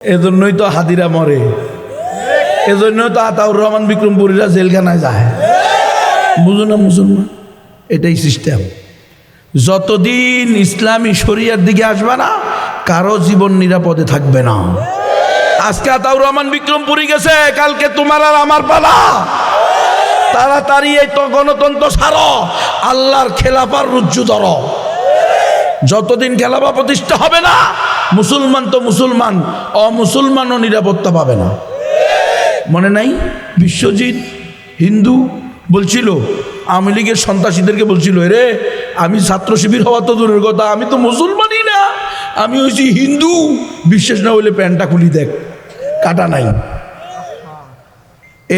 এজন্যই তো হাদিরা মরে। এজন্যই তো আতাউর রহমান বিক্রমপুরীরা জেলখানায় যায়। বুঝো না মুসলমান, এটাই সিস্টেম যতদিন ইসলামী শরিয়ার দিকে আসবে না, কারও জীবন নিরাপদে থাকবে না। আজকে আতাউর রহমান বিক্রমপুরী গেছে, কালকে তোমার আর আমার পালা। তাড়াতাড়ি এই তো গণতন্ত্র ছাড়ো আল্লাহর খেলাফার রুজ্জু ধরো। যতদিন খেলাফা প্রতিষ্ঠা হবে না মুসলমান তো মুসলমান, অমুসলমানও নিরাপত্তা পাবে না। মনে নাই? বিশ্বজিৎ হিন্দু বলছিল, আওয়ামী লীগের সন্ত্রাসীদেরকে বলছিল রে, আমি ছাত্র শিবির হওয়া তো দূরের কথা, আমি তো মুসলমানই না, আমি হয়েছি হিন্দু। বিশ্বাস না হলে প্যান্টটা খুলি দেখ, কাটা নাই।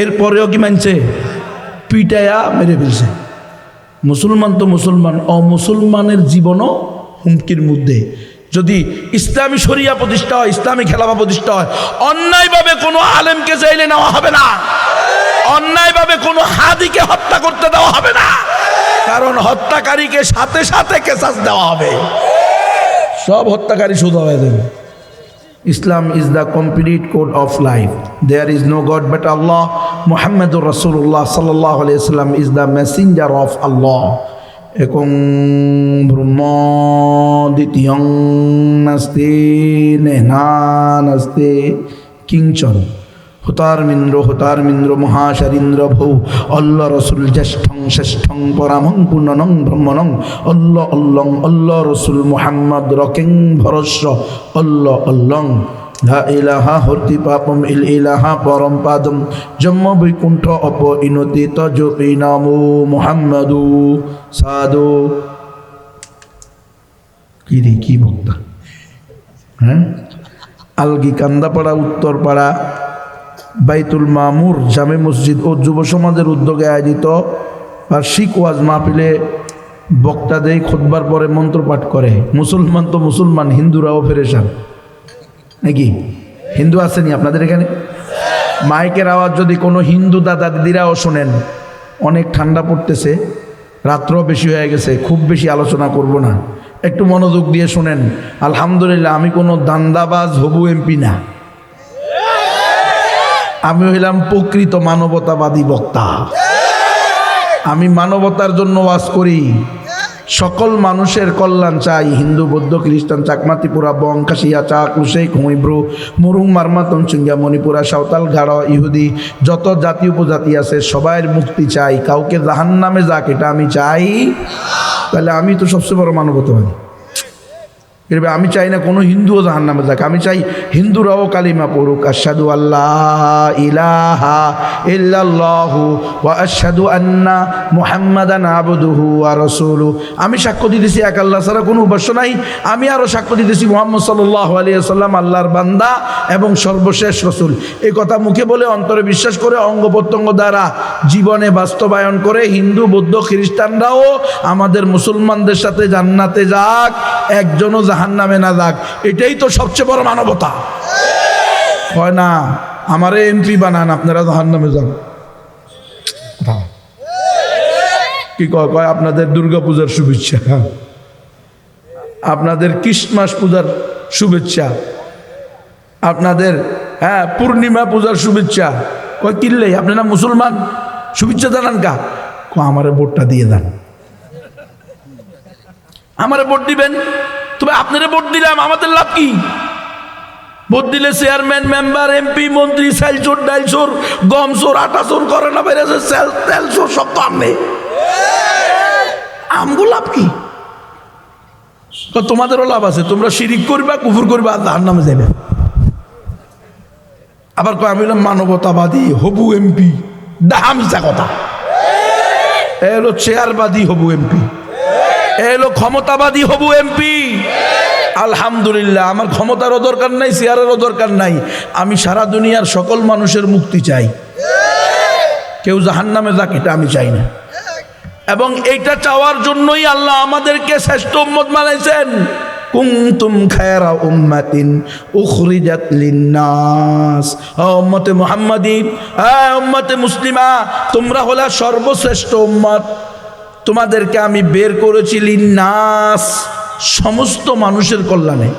এরপরেও কি মানছে? পিটায়া মেরে ফেলছে। মুসলমান তো মুসলমান, অমুসলমানের জীবনও হুমকির মধ্যে। যদি ইসলামী শরিয়া প্রতিষ্ঠা হয়, ইসলামী খেলাফা প্রতিষ্ঠা হয়, অন্যায়ভাবে কোনো আলেমকে চাইলে নেওয়া হবে না। অন্যায়ভাবে কোনো হাদিকে হত্যা করতে দেওয়া হবে না। কারণ হত্যাকারীকে সাথে সাথে কেসাস দেওয়া হবে। সব হত্যাকারী শুধু হয়ে দেবে Islam is the complete code of life. There is no god but Allah মোহাম্মদুর রসুল্লাহ সাল্লাহ Alia Islam is the messenger of Allah. Ekong Brahma Dityang Naste Nehna Naste Kingchon. হুতার মিন্দ্র হুতার মিন্দ্র মহাশারিন্দ্র ভৌ। অল্ল রসুল জ্যেষ্ঠং শ্রেষ্ঠং পরামং পুণ্যনং ব্রহ্মণং। অল্ল অল্লং, অল্ল রসুল মুহাম্মদ রকেং ভরস্ব অল্ল অল্লং। ধা ইলাহা, হর্তি পাপম, ইল ইলাহা, পরম পাদম জম্ম বৈকুণ্ঠ অপ ইনতি তজ নামো মুহাম্মদু, সাধু। কি রে, কি বক্তা? হ্যাঁ? আলগি কান্দাপাড়া উত্তরপাড়া বাইতুল মামুর, জামে মসজিদ ও যুব সমাজের উদ্যোগে আয়োজিত বার্ষিক ওয়াজ মাহফিলে বক্তা দেয় খোদবার পরে মন্ত্র পাঠ করে। মুসলমান তো মুসলমান, হিন্দুরাও ফেরেশান। নাকি? হিন্দু আসেনি আপনাদের এখানে? মাইকের আওয়াজ যদি কোনো হিন্দু দাদা দিদিরাও শোনেন, অনেক ঠান্ডা পড়তেছে রাত্র বেশি হয়ে গেছে, খুব বেশি আলোচনা করব না। একটু মনোযোগ দিয়ে শোনেন, আলহামদুলিল্লাহ আমি কোনো দান্দাবাজ হবু এমপি না। আমি হইলাম প্রকৃত মানবতাবাদী বক্তা। আমি মানবতার জন্য ওয়াজ করি সকল মানুষের কল্যাণ চাই। হিন্দু, বৌদ্ধ, খ্রিস্টান চাকমা ত্রিপুরা বং কাশিয়া চাক লুসেক হুইব্রু, মুরুং মারমা তঞ্চুঙ্গিয়া মণিপুরা, সাঁওতাল, গাড়, ইহুদি, যত জাতি উপজাতি আছে, সবাইয়ের মুক্তি চাই। কাউকে জাহান নামে যাক, এটা আমি চাই। তাহলে আমি তো সবচেয়ে বড় মানবতাবাদী। এরবে আমি চাই না কোনো হিন্দুও জাহান নামে যাক। আমি চাই হিন্দুরাও কালিমা পড়ুক। আসাদু আল্লাহ ইলাহা ইল্লাল্লাহু ওয়া আশহাদু আন্না মুহাম্মাদান আবদুহু ওয়া রাসূলু। আমি সাক্ষ্য দিতেছি এক আল্লাহ ছাড়া কোনো উপাস্য নাই। আমি আরও সাক্ষ্য দিতেছি মোহাম্মদ সাল্লাল্লাহু আলাইহি সাল্লাম আল্লাহর বান্দা এবং সর্বশেষ রসুল। এই কথা মুখে বলে অন্তরে বিশ্বাস করে অঙ্গ প্রত্যঙ্গ দ্বারা জীবনে বাস্তবায়ন করে হিন্দু, বৌদ্ধ, খ্রিস্টানরাও আমাদের মুসলমানদের সাথে জান্নাতে যাক। একজনও জাহান নামে না যাক, এটাই তো সবচেয়ে বড় মানবতা। হয় না, আমারে এমপি বানান, আপনারা জাহান নামে যান। কি কয় কয়, আপনাদের দুর্গা পূজার শুভেচ্ছা। আপনাদের ক্রিসমাস পূজার শুভেচ্ছা। আপনাদের হ্যাঁ পূর্ণিমা পূজার শুভেচ্ছা। কয় কিনলে আপনারা মুসলমান? শুভেচ্ছা জানান ক? আমারে ভোটটা দিয়ে দেন। আমারে ভোট দিবেন? তবে আপনারা ভোট দিলাম, আমাদের লাভ কি? ভোট দিলে চেয়ারম্যান মেম্বার এমপি মন্ত্রী, সেল চোর, ডাইল চোর, গম চোর, আটা চোর করে না বেড়েছে তেল চোর, সব তো আমনে। আমগো লাভ কি? তোমাদেরও লাভ আছে, তোমরা শিরিক করবা, কুফুর করবা, আর তার নামে যাবে আবার কয়, আমি মানবতাবাদী, হবু এমপি। দাহামিসা কথা। এ হলো চেয়ারবাদী হবু এমপি। এ হলো ক্ষমতাবাদী হবু এমপি। আলহামদুলিল্লাহ, আমার ক্ষমতারও দরকার নাই, চেয়ারেরও দরকার নাই। আমি সারা দুনিয়ার সকল মানুষের মুক্তি চাই। কেউ জাহান নামে যাক, এটা আমি চাই না। এবং এইটা চাওয়ার জন্যই আল্লাহ আমাদেরকে শ্রেষ্ঠ উম্মত বানাইছেন। কুনতুম খায়রা উম্মাতিন উখরিজাত লিন্নাস। ও উম্মতে মুহাম্মাদি হ্যাঁ উম্মতে মুসলিমা, তোমরা হলা সর্বশ্রেষ্ঠ উম্মত। তোমাদেরকে আমি বের করেছি লিন্নাস সমস্ত মানুষের কল্যাণে।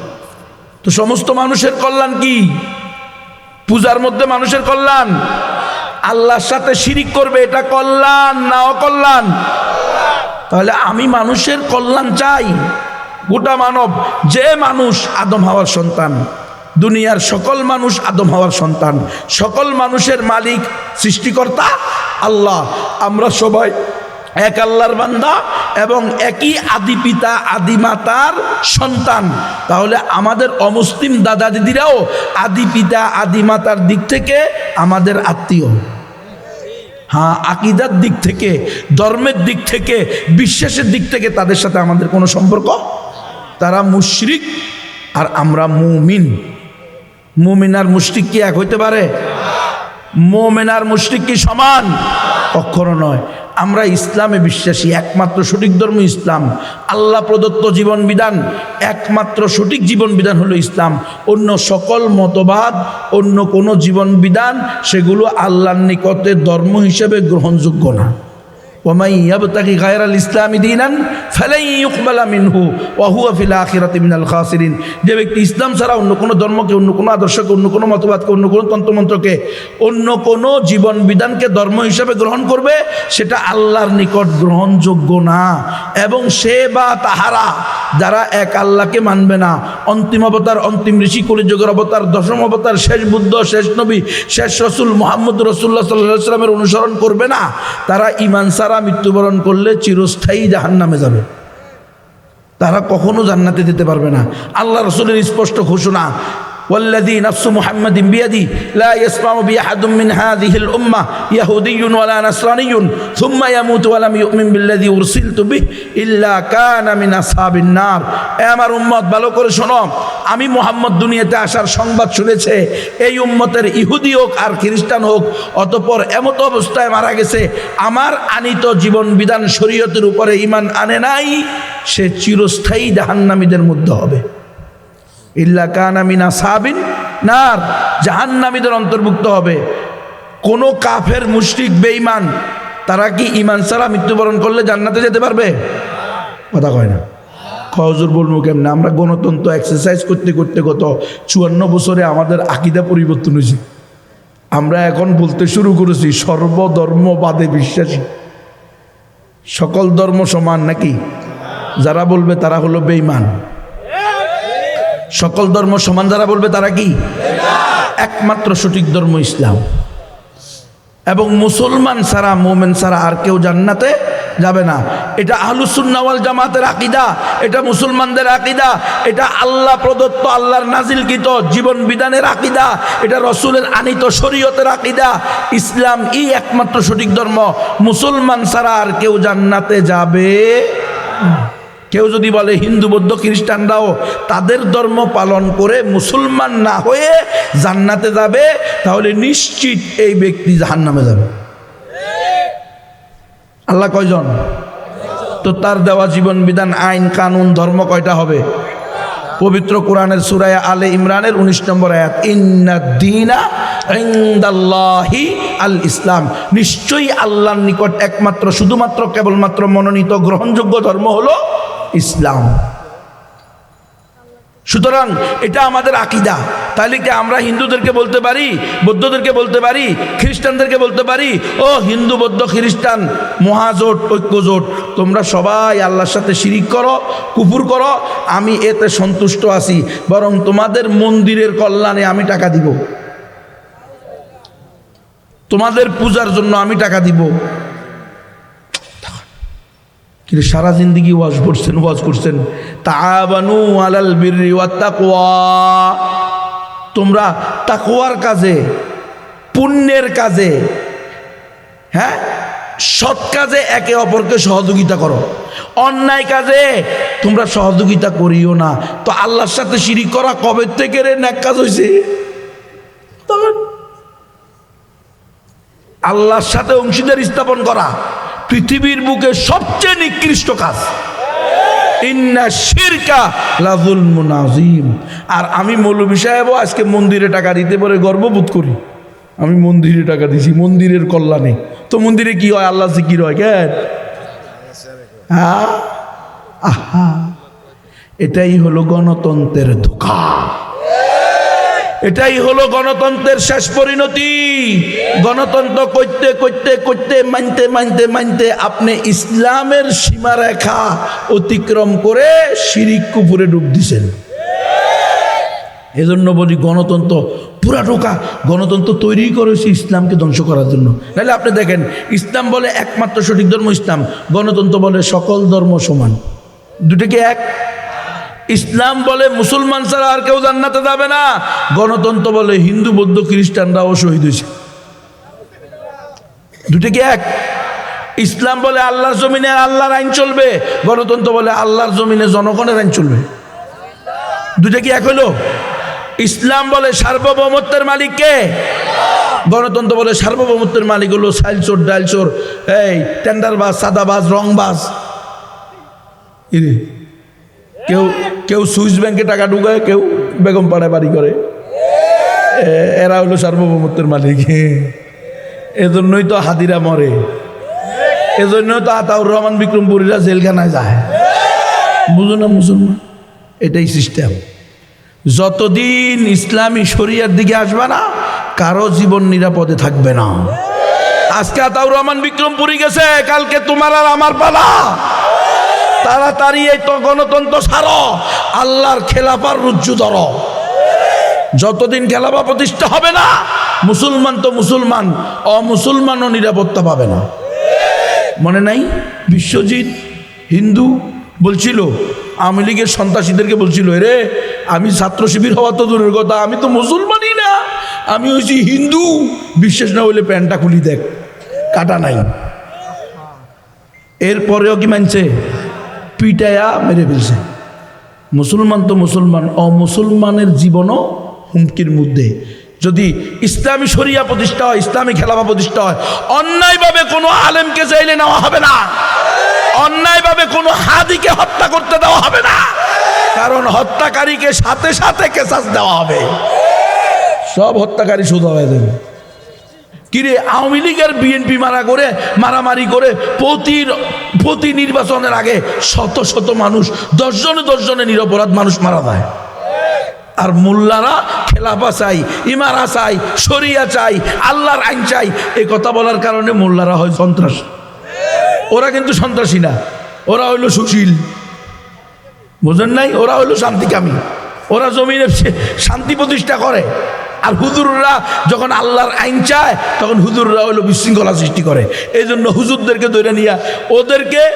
তো সমস্ত মানুষের কল্যাণ কি? পূজার মধ্যে মানুষের কল্যাণ? আল্লাহর সাথে শিরিক করবে, এটা কল্যাণ না অকল্যাণ? তাহলে আমি মানুষের কল্যাণ চাই। গোটা মানব, যে মানুষ আদম হওয়ার সন্তান, দুনিয়ার সকল মানুষ আদম হওয়ার সন্তান, সকল মানুষের মালিক সৃষ্টিকর্তা আল্লাহ। আমরা সবাই এক আল্লাহর বান্দা এবং একই আদি পিতা, আদি মাতার সন্তান। তাহলে আমাদের অমুসলিম দাদা দিদিরাও আদি পিতা, আদি মাতার দিক থেকে আমাদের আত্মীয়। হ্যাঁ আকিদার দিক থেকে, ধর্মের দিক থেকে, বিশ্বাসের দিক থেকে তাদের সাথে আমাদের কোনো সম্পর্ক? তারা মুশরিক আর আমরা মুমিন। মুমিন আর মুশরিক কি এক হইতে পারে? মোমেন আর মুশরিক কি সমান? কখনো নয়। আমরা ইসলামে বিশ্বাসী, একমাত্র সঠিক ধর্ম ইসলাম। আল্লাহ প্রদত্ত জীবন বিধান, একমাত্র সঠিক জীবন বিধান হলো ইসলাম। অন্য সকল মতবাদ, অন্য কোনো জীবন বিধান, সেগুলো আল্লাহর নিকটে ধর্ম হিসেবে গ্রহণযোগ্য না। যে ব্যক্তি ইসলাম ছাড়া অন্য কোনো ধর্মকে, অন্য কোনো আদর্শকে, অন্য কোনো মতবাদকে, অন্য কোনো তন্ত্রমন্ত্রকে, অন্য কোনো জীবন বিধানকে ধর্ম হিসেবে গ্রহণ করবে, সেটা আল্লাহর নিকট গ্রহণযোগ্য না। এবং সে বা তাহারা যারা এক আল্লাহকে মানবে না, অন্তিম অবতার, অন্তিম ঋষি, কলিযুগের অবতার, দশম অবতার, শেষ বুদ্ধ, শেষ নবী, শেষ রসুল, মোহাম্মদ রসুল্লাহ সাল্লাহ সাল্লামের অনুসরণ করবে না। তারা ইমান সারা মৃত্যুবরণ করলে চিরস্থায়ী জাহান নামে যাবে। তারা কখনো জান্নাতে যেতে পারবে না। আল্লাহ রসুলের স্পষ্ট ঘোষণা والذي نفس محمد بيدي لا يسمع بي أحد من هذه الأمة يهودي ولا نصراني ثم يموت ولم يؤمن بالذي أرسلت به إلا كان من أصحاب النار এ আমার উম্মত ভালো করে শোনো আমি মোহাম্মদ দুনিয়াতে আসার সংবাদ শুনেছে এই উম্মতের ইহুদি হোক আর খ্রিস্টান হোক অতপর এমত অবস্থায় মারা গেছে আমার আনিত জীবন বিধান শরীয়তের উপরে ইমান আনে নাই সে চিরস্থায়ী জাহান্নামীদের মধ্যে হবে ইল্লা কানামিনা সাবিন নার। জাহান্নামীদের অন্তর্ভুক্ত হবে। কোনো কাফের মুশরিক বেঈমান, তারা কি ইমান ছাড়া মৃত্যুবরণ করলে জান্নাতে যেতে পারবে? কথা কয় না। খজুর বলব কেমন? আমরা গণতন্ত্র এক্সারসাইজ করতে করতে গত চুয়ান্ন বছরে আমাদের আকিদা পরিবর্তন হয়েছে। আমরা এখন বলতে শুরু করেছি, সর্বধর্মবাদে বিশ্বাসী। সকল ধর্ম সমান নাকি? যারা বলবে তারা হলো বেঈমান। সকল ধর্ম সমান যারা বলবে তারা কি? একমাত্র সঠিক ধর্ম ইসলাম। এবং মুসলমান ছাড়া, মোমেন ছাড়া আর কেউ জান্নাতে যাবে না। এটা আহলুসুন্নাওয়াল জামাতের আকিদা, এটা মুসলমানদের আকিদা, এটা আল্লাহ প্রদত্ত, আল্লাহর নাজিলকৃত জীবন বিধানের আকিদা, এটা রসুলের আনিত শরীয়তের আকিদা। ইসলাম ই একমাত্র সঠিক ধর্ম। মুসলমান ছাড়া আর কেউ জান্নাতে যাবে। কেউ যদি বলে হিন্দু, বৌদ্ধ, খ্রিস্টানরাও তাদের ধর্ম পালন করে মুসলমান না হয়ে জান্নাতে যাবে, তাহলে নিশ্চিত এই ব্যক্তি জাহান্নামে যাবে। আল্লাহ কয়জন? তো তার দেওয়া জীবন বিধান, আইন, কানুন, ধর্ম কয়টা হবে? পবিত্র কোরআনের সুরায় আলে ইমরানের উনিশ নম্বর আয়াত ইন্নাদ্দিনা ইনদাল্লাহি আল ইসলাম। নিশ্চয়ই আল্লাহর নিকট একমাত্র, শুধুমাত্র, কেবলমাত্র মনোনীত, গ্রহণযোগ্য ধর্ম হলো ইসলাম। সুতরাং এটা আমাদের আকিদা। তাহলে কি আমরা হিন্দুদেরকে বলতে পারি, বৌদ্ধদেরকে বলতে পারি, খ্রিস্টানদেরকে বলতে পারি, ও হিন্দু, বৌদ্ধ, খ্রিস্টান, মহাজোট, ঐক্যজোট, তোমরা সবাই আল্লাহর সাথে শিরিক করো কুপুর করো, আমি এতে সন্তুষ্ট আছি, বরং তোমাদের মন্দিরের কল্যাণে আমি টাকা দিব। তোমাদের পূজার জন্য আমি টাকা দিব। কিন্তু সারা জিন্দগি ওয়াজ করছেন ওয়াজ করছেন। তাবানু আলাল ওয়াত তাকওয়া। তোমরা তাকওয়ার কাজে, পুণ্যের কাজে হ্যাঁ? সৎ কাজে একে অপরকে সহযোগিতা করো। অন্যায় কাজে তোমরা সহযোগিতা করিও না। তো আল্লাহর সাথে শিরিক করা কবে থেকে রে ন্যাক কাজ হয়েছে আল্লাহর সাথে অংশীদার স্থাপন করা। পৃথিবীর বুকে সবচেয়ে নিকৃষ্ট কাজ। লাজুল মুনাজিম আর আমি মৌলবী সাহেব আজকে মন্দিরে টাকা দিতে পারে গর্ববোধ করি। আমি মন্দিরে টাকা দিছি, মন্দিরের কল্যাণে। তো মন্দিরে কি হয়? আল্লাহ জিকির হয় কেন? আহা। এটাই হলো গণতন্ত্রের ধোকা। এটাই হলো গণতন্ত্রের শেষ পরিণতি। গণতন্ত্র করতে করতে করতে, মানতে মানতে মানতে আপনি ইসলামের সীমারেখা অতিক্রম করে শিরিক কুপুরে ডুব দিছেন। এজন্য বলি গণতন্ত্র পুরা ঢোকা, গণতন্ত্র তৈরি করেছে ইসলামকে ধ্বংস করার জন্য। নাহলে আপনি দেখেন, ইসলাম বলে একমাত্র সঠিক ধর্ম ইসলাম, গণতন্ত্র বলে সকল ধর্ম সমান। দুটো কি এক? ইসলাম বলে মুসলমান ছাড়া আর কেউ জান্নাতে যাবে না। গণতন্ত্র বলে হিন্দু, বৌদ্ধ, খ্রিস্টানরাও শহীদ হয়েছে। দুটো কি এক? ইসলাম বলে আল্লাহর জমিনে আল্লাহর আইন চলবে, গণতন্ত্র বলে আল্লাহর জমিনে জনগণের আইন চলবে। দুটো কি এক হলো? ইসলাম বলে সার্বভৌমত্বের মালিক কে? গণতন্ত্র বলে সার্বভৌমত্বের মালিক হলো সাইলচোর, ডাইলচোর, এই, টেন্ডারবাজ, সাদাবাজ, রংবাজ। ইরে। কেউ কেউ সুইস ব্যাংকে টাকা ঢুকায়, কেউ বেগম পাড়ায় বাড়ি করে। এরা হলো সার্বভৌমত্বের মালিক। এজন্যই তো হাদিরা মরে। এজন্যই তো আতাউর রহমান বিক্রমপুরীরা জেলখানায় যায়। বুঝো না মুসলমান, এটাই সিস্টেম যতদিন ইসলামী শরিয়ার দিকে আসবে না, কারও জীবন নিরাপদে থাকবে না। আজকে আতাউর রহমান বিক্রমপুরী গেছে, কালকে তোমার আর আমার পালা। তাড়াতাড়ি এই তো গণতন্ত্র ছাড়ো আল্লাহর খেলাফার রুজ্জু ধরো। যতদিন খেলাফা প্রতিষ্ঠা হবে না, মুসলমান তো মুসলমান অমুসলমানও নিরাপত্তা পাবে না। মনে নাই? বিশ্বজিৎ হিন্দু বলছিল, আওয়ামী লীগের সন্ত্রাসীদেরকে বলছিল রে আমি ছাত্র শিবির হওয়া তো দূরের কথা, আমি তো মুসলমানই না, আমি হয়েছি হিন্দু। বিশ্বাস না হইলে প্যান্টটা খুলি দেখ, কাটা নাই। এরপরেও কি মানছে? পিটায়া মেরে ফেলছে। মুসলমান তো মুসলমান, অমুসলমানের জীবনও হুমকির মধ্যে। যদি ইসলামী শরিয়া প্রতিষ্ঠা হয়, ইসলামী খেলাফা প্রতিষ্ঠা হয়, অন্যায়ভাবে কোনো আলেমকে চাইলে নেওয়া হবে না। অন্যায়ভাবে কোনো হাদিকে হত্যা করতে দেওয়া হবে না। কারণ হত্যাকারীকে সাথে সাথে কেসাস দেওয়া হবে। সব হত্যাকারী সোজা হয়ে যাবে কিরে, আওয়ামী লীগের বিএনপি মারা করে, মারামারি করে প্রতি প্রতি নির্বাচনের আগে শত শত মানুষ, দশজনে দশজনে নিরপরাধ মানুষ মারা যায়। আর মোল্লারা খেলাফা চাই, ইমারা চাই, শরিয়া চাই, আল্লাহর আইন চাই এই কথা বলার কারণে মোল্লারা হয় সন্ত্রাস। ওরা কিন্তু সন্ত্রাসী না, ওরা হইল সুশীল। বুঝেন নাই? ওরা হইল শান্তিকামী। ওরা জমিনে শান্তি প্রতিষ্ঠা করে। আর হুজুররা যখন আল্লাহর আইন চায়, তখন হুজুররা হইল বিশৃঙ্খলা সৃষ্টি করে। এই জন্য হুজুরদেরকে ধরে নিয়া, ওদেরকে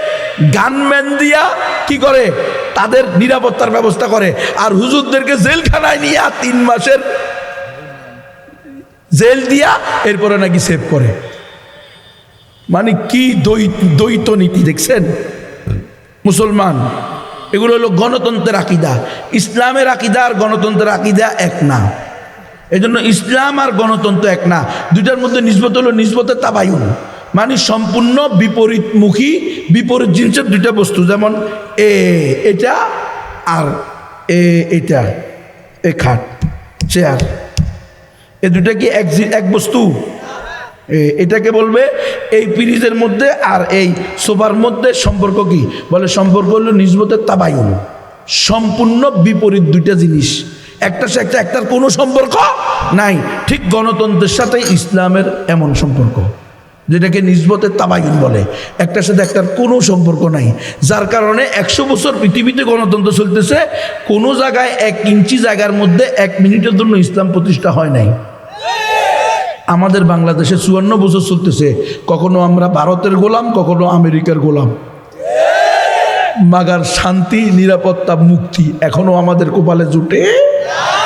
গানম্যান দিয়া কি করে? তাদের নিরাপত্তার ব্যবস্থা করে। আর হুজুরদেরকে জেলখানায় নিয়ে তিন মাসের জেল দিয়া এরপরে নাকি সেভ করে। মানে কি দ্বৈ- দ্বৈত নীতি দেখছেন? মুসলমান, এগুলো হলো গণতন্ত্রের আকিদা। ইসলামের আকিদা আর গণতন্ত্রের আকিদা এক না। এই জন্য ইসলাম আর গণতন্ত্র এক না। দুইটার মধ্যে নিসবত হলো নিসবতের তাবায়ুন। মানে সম্পূর্ণ বিপরীতমুখী, বিপরীত জিনিসের দুইটা বস্তু, যেমন এ, এটা আর এ, এটা, এ খাট, চেয়ার। এ দুটা কি এক এক বস্তু? এটাকে বলবে এই পিরিজের মধ্যে আর এই সোফার মধ্যে সম্পর্ক কি? বলে সম্পর্ক হলো নিজবতের তাবায়ুন। সম্পূর্ণ বিপরীত দুইটা জিনিস। একটার সাথে একটা, একটার কোনো সম্পর্ক নাই। ঠিক গণতন্ত্রের সাথে ইসলামের এমন সম্পর্ক, যেটাকে নিজবতের তাবায়ুন বলে। একটার সাথে একটার কোনো সম্পর্ক নাই। যার কারণে একশো বছর পৃথিবীতে গণতন্ত্র চলতেছে, কোনো জায়গায় এক ইঞ্চি জায়গার মধ্যে এক মিনিটের জন্য ইসলাম প্রতিষ্ঠা হয় নাই। আমাদের বাংলাদেশে চুয়ান্ন বছর চলতেছে। কখনো আমরা ভারতের গোলাম, কখনো আমেরিকার গোলাম। মাগার শান্তি, নিরাপত্তা, মুক্তি এখনও আমাদের কপালে জুটে। 네.